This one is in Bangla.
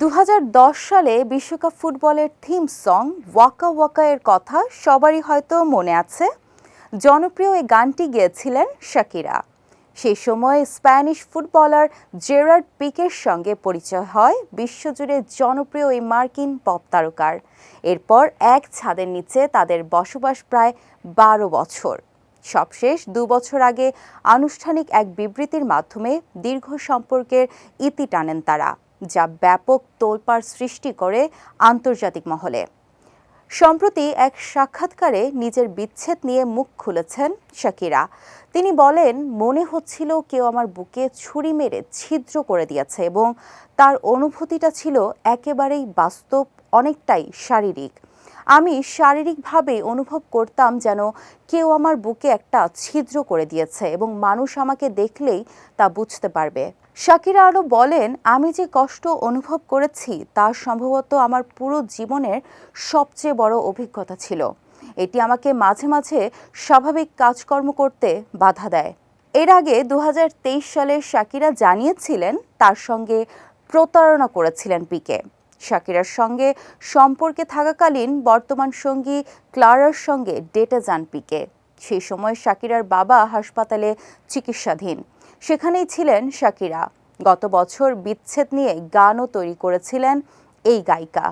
দু হাজার দশ সালে বিশ্বকাপ ফুটবলের থিম সং ওয়াকা ওয়াকা এর কথা সবারই হয়তো মনে আছে। জনপ্রিয় এই গানটি গেয়েছিলেন শাকিরা। সেই সময় স্প্যানিশ ফুটবলার জেরার্ড পিকের সঙ্গে পরিচয় হয় বিশ্বজুড়ে জনপ্রিয় এই মার্কিন পপ তারকার। এরপর এক ছাদের নিচে তাদের বসবাস প্রায় বারো বছর। সবশেষ দু বছর আগে আনুষ্ঠানিক এক বিবৃতির মাধ্যমে দীর্ঘ সম্পর্কের ইতি টানেন তারা। যা ব্যাপক তোলপাড় সৃষ্টি করে আন্তর্জাতিক মহলে। সম্প্রতি এক সাক্ষাৎকারে নিজের বিচ্ছেদ নিয়ে মুখ খুলেছেন শাকিরা। তিনি বলেন, মনে হচ্ছিল কেউ আমার বুকে ছুরি মেরে ছিদ্র করে দিয়েছে এবং তার অনুভূতিটা ছিল একেবারেই বাস্তব, অনেকটাই শারীরিক। আমি শারীরিকভাবে অনুভব করতাম যেন কেউ আমার বুকে একটা ছিদ্র করে দিয়েছে এবং মানুষ আমাকে দেখলেই তা বুঝতে পারবে। শাকিরা আরও বলেন, আমি যে কষ্ট অনুভব করেছি তা সম্ভবত আমার পুরো জীবনের সবচেয়ে বড় অভিজ্ঞতা ছিল। এটি আমাকে মাঝে মাঝে স্বাভাবিক কাজকর্ম করতে বাধা দেয়। এর আগে দু হাজার তেইশ সালে শাকিরা জানিয়েছিলেন, তার সঙ্গে প্রতারণা করেছিলেন পিকে। শাকিরার সঙ্গে সম্পর্কে থাকাকালীন বর্তমান সঙ্গী ক্লারার সঙ্গে ডেটে যান পিকে। সেই সময় শাকিরার বাবা হাসপাতালে চিকিৎসাধীন। সেখানেই ছিলেন শাকিরা। গত বছর বিচ্ছেদ নিয়ে গানও তৈরি করেছিলেন এই গায়িকা।